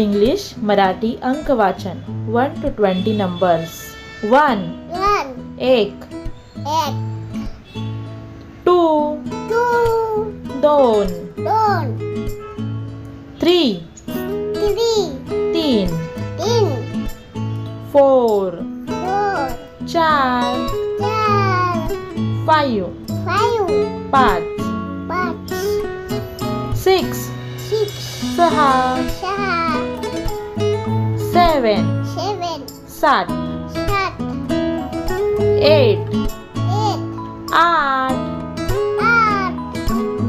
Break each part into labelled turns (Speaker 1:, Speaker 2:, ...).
Speaker 1: English Marathi अंक वाचन one two twenty numbers one
Speaker 2: one
Speaker 1: एक
Speaker 2: एक
Speaker 1: टू
Speaker 2: टू
Speaker 1: दोन
Speaker 2: दोन
Speaker 1: थ्री
Speaker 2: थ्री
Speaker 1: तीन
Speaker 2: तीन
Speaker 1: फोर
Speaker 2: फोर
Speaker 1: चार
Speaker 2: चार
Speaker 1: फाईव्ह
Speaker 2: फाईव्ह
Speaker 1: पाच
Speaker 2: पाच
Speaker 1: सिक्स
Speaker 2: सिक्स
Speaker 1: सहा
Speaker 2: seven,
Speaker 1: seven,
Speaker 2: sat,
Speaker 1: sat,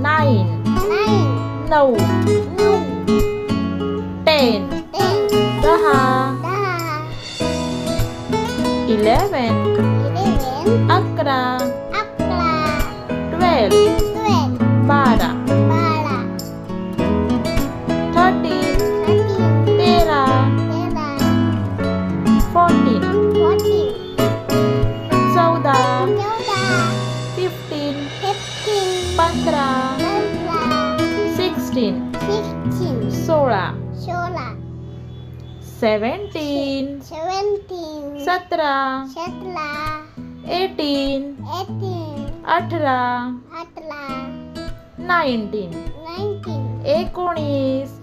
Speaker 2: Nine.
Speaker 1: no,
Speaker 2: no,
Speaker 1: Ten.
Speaker 2: daha,
Speaker 1: daha,
Speaker 2: eleven,
Speaker 1: eleven,
Speaker 2: akra,
Speaker 1: akra,
Speaker 2: twelve.
Speaker 1: Fifteen
Speaker 2: fifteen
Speaker 1: पंधरा
Speaker 2: पंधरा
Speaker 1: सिक्स्टीन
Speaker 2: सिक्स्टीन
Speaker 1: सोळा
Speaker 2: सोळा
Speaker 1: सेवन्टीन
Speaker 2: सेवन्टीन
Speaker 1: सतरा
Speaker 2: सतरा
Speaker 1: एटीन
Speaker 2: एटीन
Speaker 1: अठरा
Speaker 2: अठरा
Speaker 1: नाईन्टीन
Speaker 2: नाईन्टीन
Speaker 1: एकोणीस